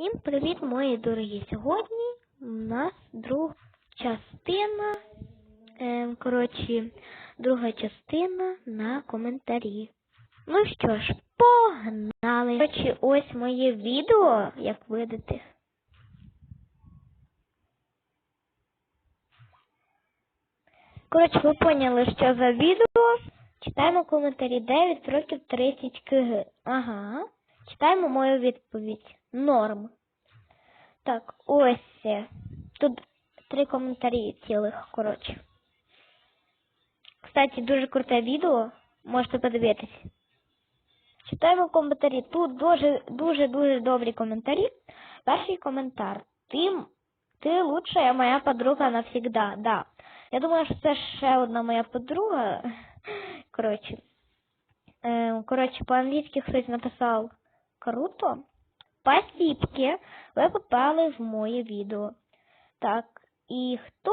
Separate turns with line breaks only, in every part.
Всім привіт, мої дорогі! Сьогодні у нас друга частина, ем, коротше, друга частина на коментарі. Ну що ж, погнали! Коротше, ось моє відео, як видите. Коротше, ви поняли, що за відео. Читаємо коментарі 9 років 30 кг. Ага. Читаємо мою відповідь. Норм. Так, ось. Тут три коментарі цілих, коротше. Кстати, дуже круте відео. Можете подивитись. Читаємо коментарі. Тут дуже дуже дуже добрі коментарі. Перший коментар. Ти, ти лучшая моя подруга навсегда. Да. Я думаю, що це ще одна моя подруга. Коротше. Е, коротше, по-англійськи хтось написав круто. Спасибки, ви попали в моє відео. Так, і хто?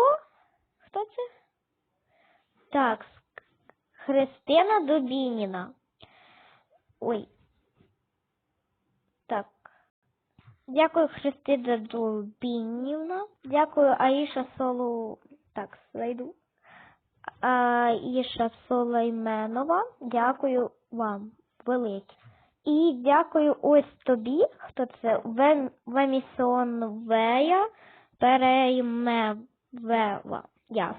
Хто це? Так, Христина Дубініна. Ой. Так. Дякую, Христина Дубінівна. Дякую, Аїша Солу. Так, зайду. Аїша Солейменова. Дякую вам велике. І дякую ось тобі, хто це Вем- Вемісон Вея Переймевева. Я.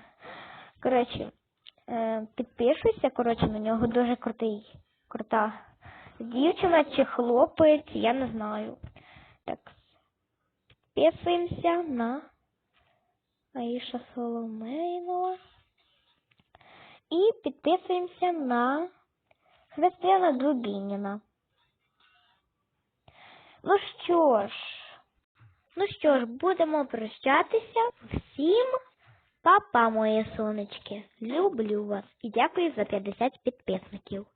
Коротше, е, підпишуйся, коротше, на нього дуже крутий, крута дівчина чи хлопець, я не знаю. Так, підписуємося на Аїша Соломейнова. І підписуємося на Христина Дубініна. Ну що ж, ну що ж, будемо прощатися. Всім па-па, мої сонечки. Люблю вас і дякую за 50 підписників.